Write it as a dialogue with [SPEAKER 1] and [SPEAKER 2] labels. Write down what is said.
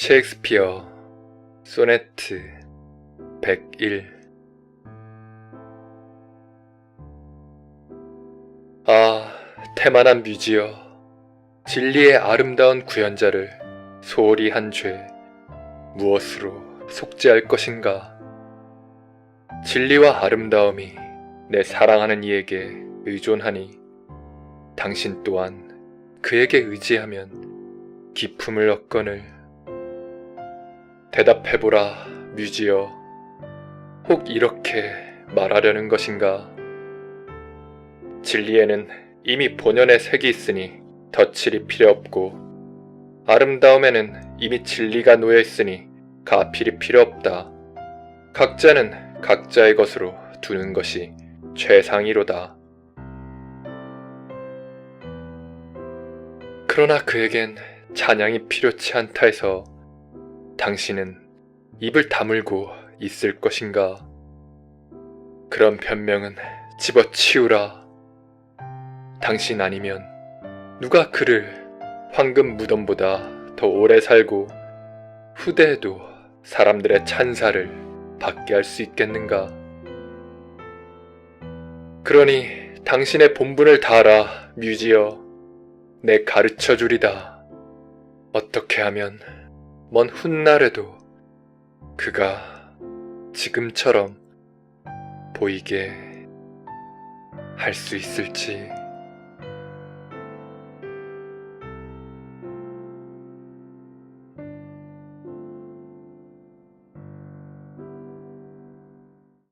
[SPEAKER 1] 셰익스피어 소네트 101 아, 태만한 뮤지여 진리의 아름다운 구현자를 소홀히 한 죄 무엇으로 속죄할 것인가? 진리와 아름다움이 내 사랑하는 이에게 의존하니 당신 또한 그에게 의지하면 기품을 얻거늘 대답해보라 뮤지여 혹 이렇게 말하려는 것인가? 진리에는 이미 본연의 색이 있으니 덧칠이 필요 없고 아름다움에는 이미 진리가 놓여 있으니 가필이 필요 없다. 각자는 각자의 것으로 두는 것이 최상이로다. 그러나 그에겐 찬양이 필요치 않다 해서 당신은 입을 다물고 있을 것인가? 그런 변명은 집어치우라. 당신 아니면 누가 그를 황금 무덤보다 더 오래 살고 후대에도 사람들의 찬사를 받게 할 수 있겠는가? 그러니 당신의 본분을 다하라, 뮤지여. 내 가르쳐 주리다. 어떻게 하면 먼 훗날에도 그가 지금처럼 보이게 할 수 있을지.